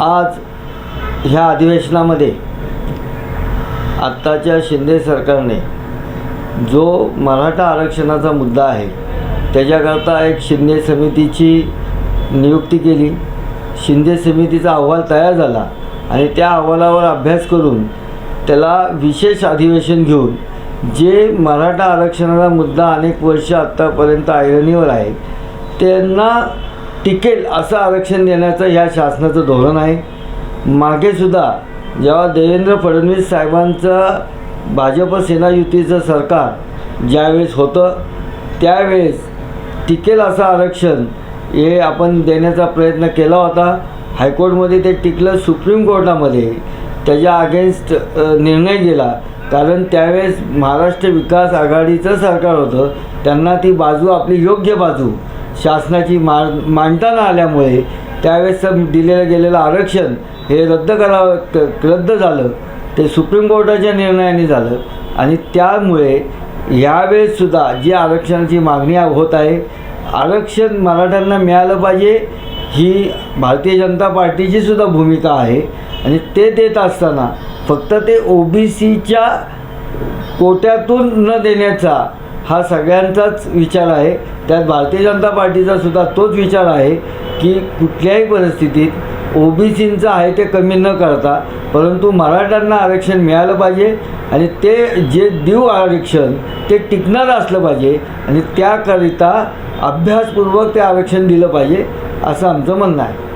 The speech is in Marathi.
आज ह्या अधिवेशनामध्ये आत्ताच्या शिंदे सरकारने जो मराठा आरक्षणाचा मुद्दा आहे त्याच्याकरता एक शिंदे समितीची नियुक्ती केली. शिंदे समितीचा अहवाल तयार झाला आणि त्या अहवालावर अभ्यास करून त्याला विशेष अधिवेशन घेऊन जे मराठा आरक्षणाचा मुद्दा अनेक वर्ष आत्तापर्यंत ऐरणीवर आहे त्यांना टिकेल असं आरक्षण देण्याचं ह्या शासनाचं धोरण आहे. मागेसुद्धा जेव्हा देवेंद्र फडणवीस साहेबांचं भाजप सेना युतीचं सरकार ज्यावेळेस होतं त्यावेळेस टिकेल असं आरक्षण हे आपण देण्याचा प्रयत्न केला होता. हायकोर्टमध्ये ते टिकलं सुप्रीम कोर्टामध्ये त्याच्या अगेन्स्ट निर्णय गेला. कारण त्यावेळेस महाराष्ट्र विकास आघाडीचं सरकार होतं त्यांना ती बाजू आपली योग्य बाजू शासनाची मा मांडताना आल्यामुळे त्यावेळेस दिलेलं गेलेलं आरक्षण हे रद्द करावं रद्द झालं. ते सुप्रीम कोर्टाच्या निर्णयाने झालं. आणि त्यामुळे यावेळेससुद्धा जी आरक्षणाची मागणी होत आहे आरक्षण मराठ्यांना मिळालं पाहिजे ही भारतीय जनता पार्टीची सुद्धा भूमिका आहे. आणि ते देत असताना फक्त ते ओ बी सीच्या कोट्यातून न देण्याचा हा सगळ्यांचाच विचार आहे. त्यात भारतीय जनता पार्टीचा सुद्धा तोच विचार आहे की कुठल्याही परिस्थितीत ओ बी सींचं आहे ते कमी न करता परंतु मराठ्यांना आरक्षण मिळालं पाहिजे आणि ते जे देऊ आरक्षण ते टिकणार असलं पाहिजे आणि त्याकरिता अभ्यासपूर्वक ते आरक्षण दिलं पाहिजे असं आमचं म्हणणं आहे.